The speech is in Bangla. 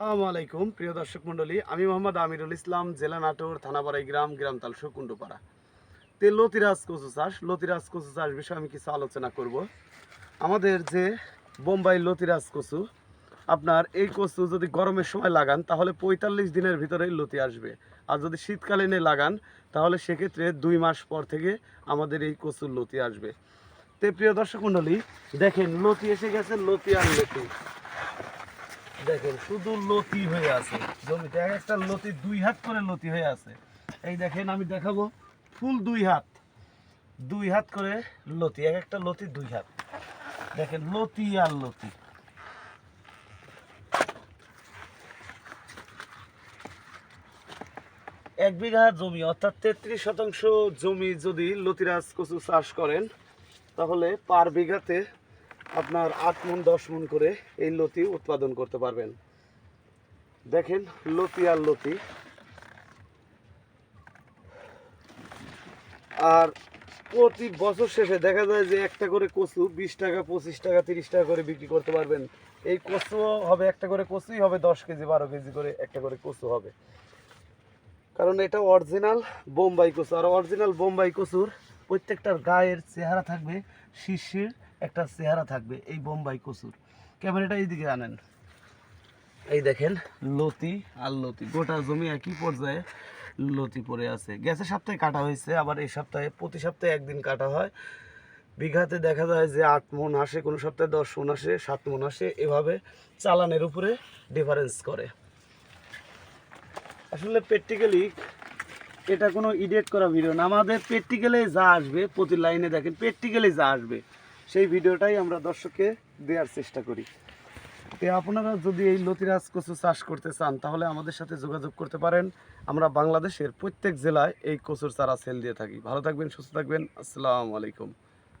আসসালামু আলাইকুম, প্রিয় দর্শক মণ্ডলী। আমি মোহাম্মদ আমিরুল ইসলাম, জেলা নাটোর থানাবাড়াই গ্রাম গ্রাম তালসু কুণ্ডুপাড়া তে লতিরাজ কচু চাষ, লতিরাজ কচু চাষ বিষয়ে আমি কিছু আলোচনা করব। আমাদের যে বোম্বাই লতিরাজ কচু, আপনার এই কচু যদি গরমের সময় লাগান, তাহলে পঁয়তাল্লিশ দিনের ভিতরে লতি আসবে। আর যদি শীতকালীনে লাগান, তাহলে সেক্ষেত্রে দুই মাস পর থেকে আমাদের এই কচুর লতি আসবে। তে প্রিয় দর্শক মণ্ডলী, দেখেন, লতি এসে গেছে, লতি আর লতি দেখেন, শুধু লতি হয়ে আছে। জমিতে এক একটা লতি দুই হাত করে লতি হয়ে আছে। এই দেখেন, আমি দেখাবো ফুল দুই হাত। দুই হাত করে লতি, এক একটা লতি দুই হাত। দেখেন, লতি আর লতি। এক বিঘা জমি, অর্থাৎ তেত্রিশ শতাংশ জমি যদি লতিরাজ কচু চাষ করেন, তাহলে পার বিঘাতে আপনার আট মন, দশ মন করে এই লতি উৎপাদন করতে পারবেন। দেখেন, লতি আর লতি। আর প্রতি বছর শেষে দেখা যায় যে একটা করে কচু বিশ টাকা, পঁচিশ টাকা, তিরিশ টাকা করে বিক্রি করতে পারবেন। এই কচু হবে একটা করে কচুই হবে, দশ কেজি, বারো কেজি করে একটা করে কচু হবে। কারণ এটা অরিজিনাল বোম্বাই কচু। আর অরিজিনাল বোম্বাই কচুর প্রত্যেকটার গায়ের চেহারা থাকবে শিশির একটা চেহারা থাকবে, এই বোম্বাই কচুর। ক্যামেরাটা এইদিকে আনেন। এই দেখেন, লতি আর লতি। গোটা জমি একই পর্যায়ে লতি পড়ে আছে। গেছে সপ্তাহে কাটা হয়েছে, আবার এই সপ্তাহে, প্রতি সপ্তাহে একদিন কাটা হয়। বিঘাতে দেখা যায় যে আট মন আসে, কোনো সপ্তাহে দশ মন আসে, সাত মন আসে। এভাবে চালানের উপরে ডিফারেন্স করে। আসলে প্র্যাকটিক্যালি এটা কোনো ইডিয়েট করা ভিডিও না। আমাদের প্র্যাকটিক্যালে যা আসবে, প্রতি লাইনে দেখেন প্র্যাকটিক্যালি যা আসবে। সেই ভিডিওটাই আমরা দর্শককে দেওয়ার চেষ্টা করি। তো আপনারা যদি এই লতিরাজ কচু চাষ করতে চান, তাহলে আমাদের সাথে যোগাযোগ করতে পারেন। আমরা বাংলাদেশের প্রত্যেক জেলায় এই কচুর চারা সেল দিয়ে থাকি। ভালো থাকবেন, সুস্থ থাকবেন। আসসালামু আলাইকুম।